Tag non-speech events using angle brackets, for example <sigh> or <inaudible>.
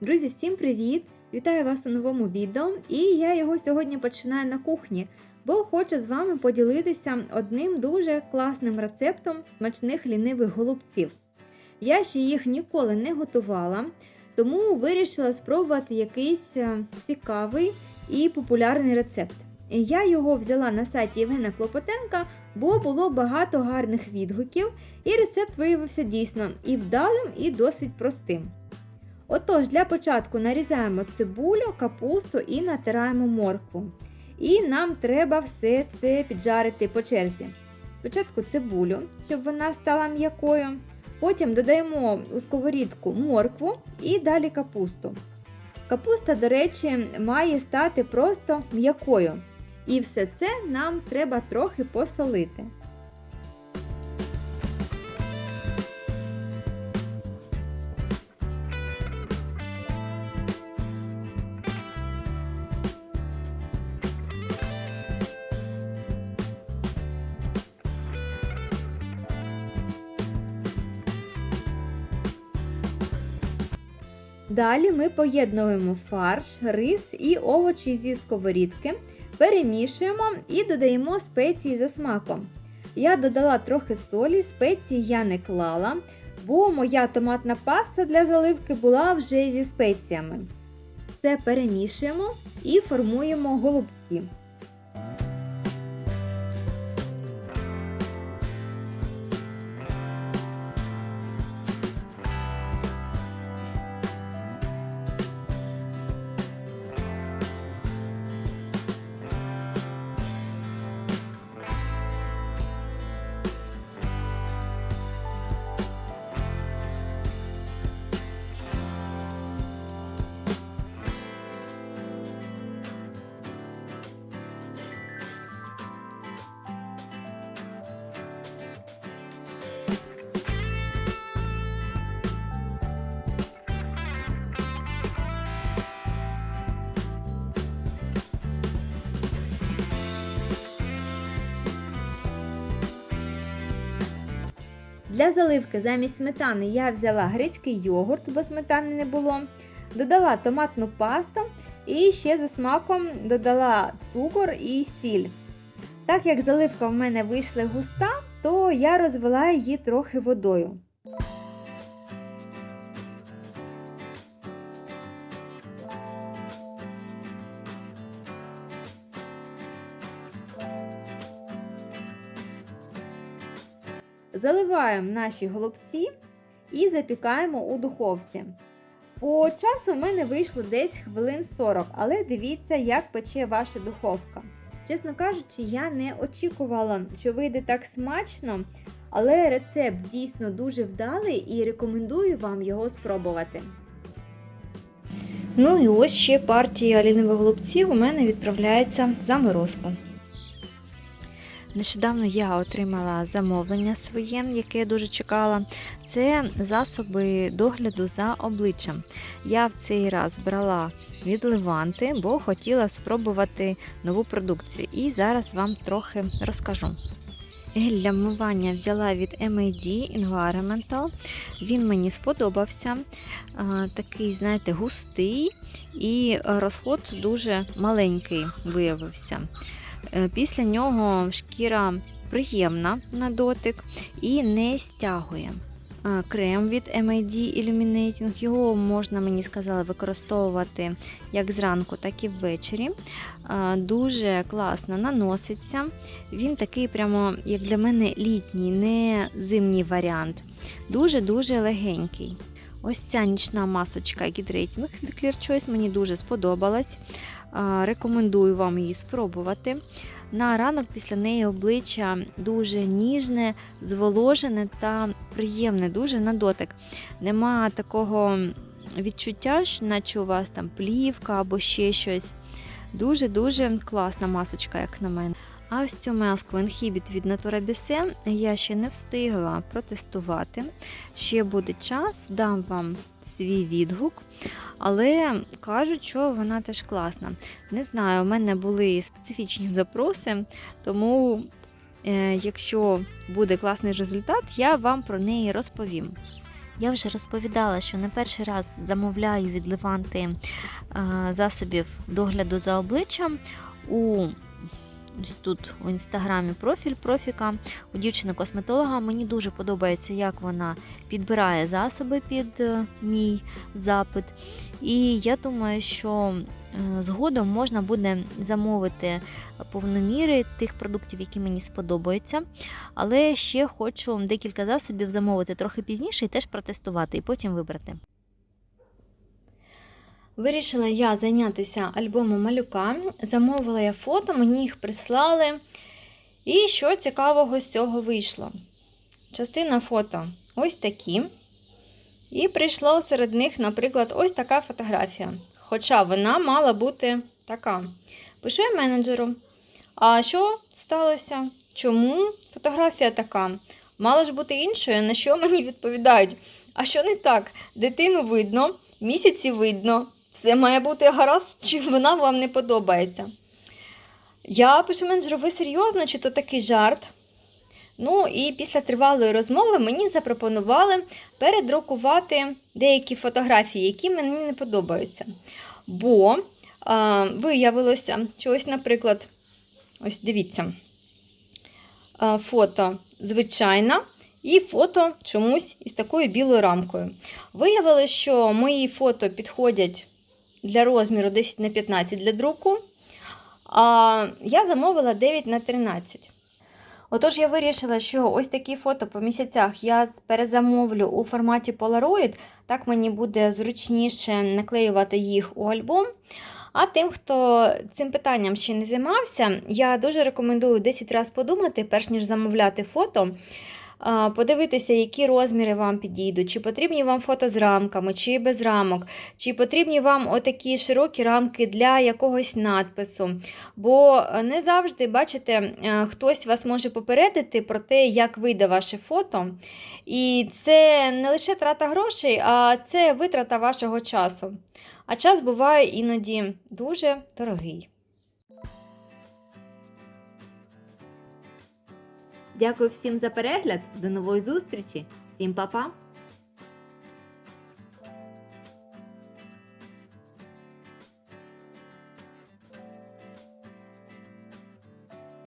Друзі, всім привіт! Вітаю вас у новому відео, і я його сьогодні починаю на кухні, бо хочу з вами поділитися одним дуже класним рецептом смачних лінивих голубців. Я ще їх ніколи не готувала, тому вирішила спробувати якийсь е, цікавий і популярний рецепт. Я його взяла на сайті Євгена Клопотенка, бо було багато гарних відгуків, і рецепт виявився дійсно і вдалим, і досить простим. Отож, для початку нарізаємо цибулю, капусту і натираємо моркву. І нам треба все це піджарити по черзі. Спочатку цибулю, щоб вона стала м'якою. Потім додаємо у сковорідку моркву і далі капусту. Капуста, до речі, має стати просто м'якою. І все це нам треба трохи посолити. Далі ми поєднуємо фарш, рис і овочі зі сковорідки, перемішуємо і додаємо спеції за смаком. Я додала трохи солі, спеції я не клала, бо моя томатна паста для заливки була вже зі спеціями. Все перемішуємо і формуємо голубці. Для заливки замість сметани я взяла грецький йогурт, бо сметани не було. Додала томатну пасту і ще за смаком додала цукор і сіль. Так як заливка в мене вийшла густа, то я розвела її трохи водою. Заливаємо наші голубці і запікаємо у духовці. По часу в мене вийшло десь хвилин 40, але дивіться, як пече ваша духовка. Чесно кажучи, я не очікувала, що вийде так смачно, але рецепт дійсно дуже вдалий і рекомендую вам його спробувати. Ну і ось ще партія лінивих голубців у мене відправляється в заморозку. Нещодавно я отримала замовлення своє, яке я дуже чекала. Це засоби догляду за обличчям. Я в цей раз брала від Леванти, бо хотіла спробувати нову продукцію. І зараз вам трохи розкажу. Гель для вмивання взяла від MAD Environmental. Він мені сподобався. Такий, знаєте, густий і розход дуже маленький виявився. Після нього шкіра приємна на дотик і не стягує. Крем від MAD Illuminating, його можна, мені сказали, використовувати як зранку, так і ввечері. Дуже класно наноситься. Він такий, прямо, як для мене, літній, не зимній варіант. Дуже-дуже легенький. Ось ця нічна масочка Hydrating від Clear Choice мені дуже сподобалась. Рекомендую вам її спробувати. На ранок після неї обличчя дуже ніжне, зволожене та приємне, дуже на дотик. Нема такого відчуття, наче у вас там плівка або ще щось. Дуже-дуже класна масочка, як на мене. А ось цю маску Inhibit від Natura Bise я ще не встигла протестувати. Ще буде час, дам вам свій відгук, але кажуть, що вона теж класна. Не знаю, у мене були специфічні запроси, тому, е, якщо буде класний результат, я вам про неї розповім. Я вже розповідала, що не перший раз замовляю від Леванти засобів догляду за обличчям у ось тут у інстаграмі профіль профіка у дівчини-косметолога. Мені дуже подобається, як вона підбирає засоби під е, мій запит. І я думаю, що е, згодом можна буде замовити повноміри тих продуктів, які мені сподобаються. Але ще хочу декілька засобів замовити трохи пізніше і теж протестувати, і потім вибрати. Вирішила я зайнятися альбомом малюка. Замовила я фото, мені їх прислали. І що цікавого з цього вийшло? Частина фото ось такі. І прийшла серед них, наприклад, ось така фотографія. Хоча вона мала бути така. Пишу я менеджеру. А що сталося? Чому фотографія така? Мала ж бути іншою, на що мені відповідають? А що не так? Дитину видно, місяці видно, все має бути гаразд, <laughs> чи вона вам не подобається. Я пишу менеджеру, ви серйозно, чи то такий жарт? Ну і після тривалої розмови мені запропонували передрукувати деякі фотографії, які мені не подобаються. Бо а, виявилося, що ось, наприклад, ось дивіться, а, фото звичайне і фото чомусь із такою білою рамкою. Виявилося, що мої фото підходять для розміру 10 на 15 для друку, а я замовила 9 на 13. Отож, я вирішила, що ось такі фото по місяцях я перезамовлю у форматі Polaroid, так мені буде зручніше наклеювати їх у альбом. А тим, хто цим питанням ще не займався, я дуже рекомендую 10 разів подумати, перш ніж замовляти фото. Подивитися, які розміри вам підійдуть, чи потрібні вам фото з рамками, чи без рамок, чи потрібні вам отакі широкі рамки для якогось надпису. Бо е, не завжди, бачите, е, хтось вас може попередити про те, як вийде ваше фото. І це не лише трата грошей, а це витрата вашого часу. А час буває іноді дуже дорогий. Дякую всім за перегляд. До нової зустрічі. Всім па-па!